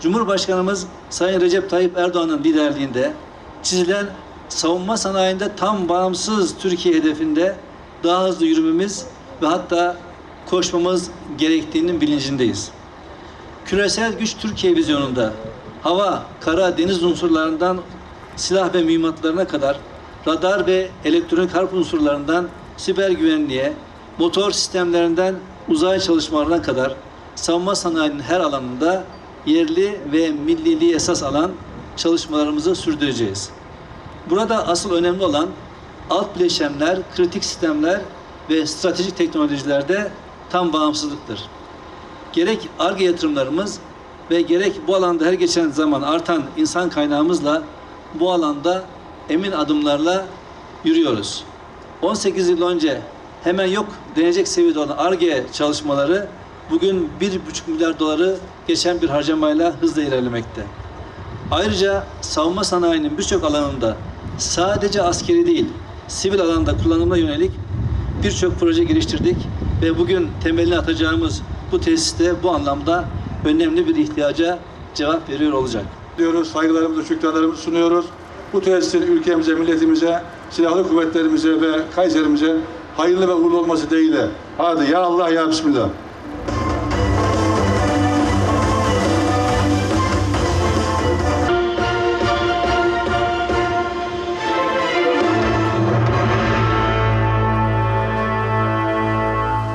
Cumhurbaşkanımız Sayın Recep Tayyip Erdoğan'ın liderliğinde çizilen savunma sanayinde tam bağımsız Türkiye hedefinde daha hızlı yürümemiz ve hatta koşmamız gerektiğinin bilincindeyiz. Küresel güç Türkiye vizyonunda hava, kara, deniz unsurlarından silah ve mühimmatlarına kadar radar ve elektronik harp unsurlarından siber güvenliğe, motor sistemlerinden uzay çalışmalarına kadar savunma sanayinin her alanında yerli ve milliliği esas alan çalışmalarımızı sürdüreceğiz. Burada asıl önemli olan alt bileşenler, kritik sistemler ve stratejik teknolojilerde tam bağımsızlıktır gerek ARGE yatırımlarımız ve gerek bu alanda her geçen zaman artan insan kaynağımızla bu alanda emin adımlarla yürüyoruz. 18 yıl önce hemen yok denecek seviyede olan ARGE çalışmaları bugün 1,5 milyar doları geçen bir harcamayla hızla ilerlemekte. Ayrıca savunma sanayinin birçok alanında sadece askeri değil, sivil alanda kullanımına yönelik birçok proje geliştirdik ve bugün temelini atacağımız bu tesiste bu anlamda önemli bir ihtiyaca cevap veriyor olacak. diyoruz, saygılarımızı, şükranlarımızı sunuyoruz. Bu tesisin ülkemize, milletimize, silahlı kuvvetlerimize ve Kayserimize hayırlı ve uğurlu olması dileğiyle. Hadi ya Allah ya Bismillah.